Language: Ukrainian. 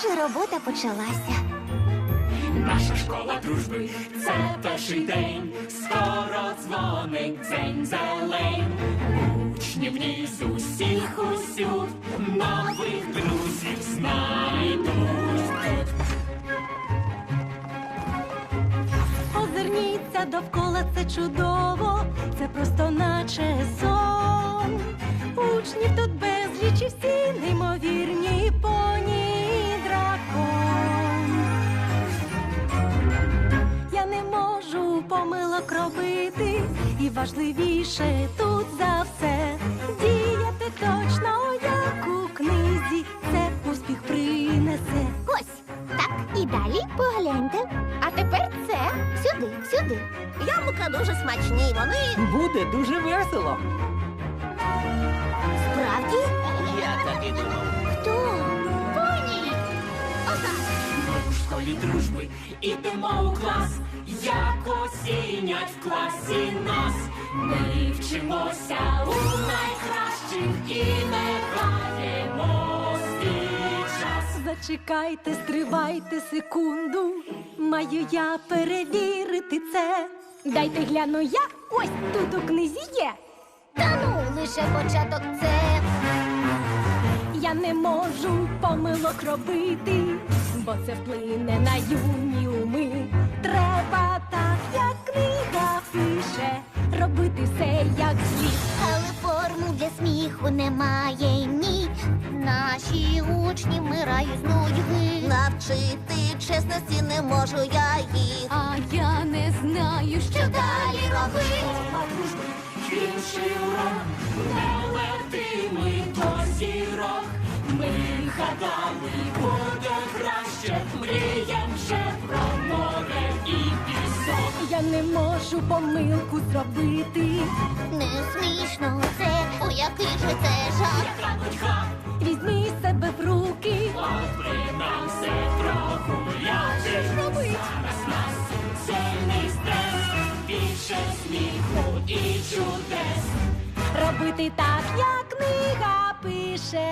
Схоже, робота почалася. Наша школа дружби це перший день. Скоро дзвоник дзень зелень. Учні вниз усіх усюд нових друзів знайдуть тут. Озирніться довкола, це чудово, це просто наче сон. Учнів тут безліч і всі неймовірні робити, і важливіше тут за все діяти точно, як у книзі, це успіх принесе. Ось так і далі погляньте. А тепер це сюди, сюди. Яблука дуже смачні. Вони Буде дуже весело. Школі дружби ідемо у клас, як осінять в класі нас. Ми вчимося у найкращих і не граємо свій час. Зачекайте, стривайте секунду. Маю я перевірити це. Дайте гляну я ось тут у книзі є. Та ну, лише початок це. Я не можу помилок робити, бо це вплине на юні уми. Треба так, як книга пише, робити все як слід. Але форму для сміху немає ні. Наші учні вмирають з нудьги. Навчити чесності не можу я їх. А я не знаю, що Далі роби. Школа дружби, інший урок, не летими до зірок. Ми гадали, буде краще, мріям вже про море і пісок. я не можу помилку зробити. Не смішно це, о який же це жах. Яка нудьга, Візьми себе в руки. от нам все прогуляти. Зараз нас сильний стрес, більше сміху і чудес. Робити так, як книга пише.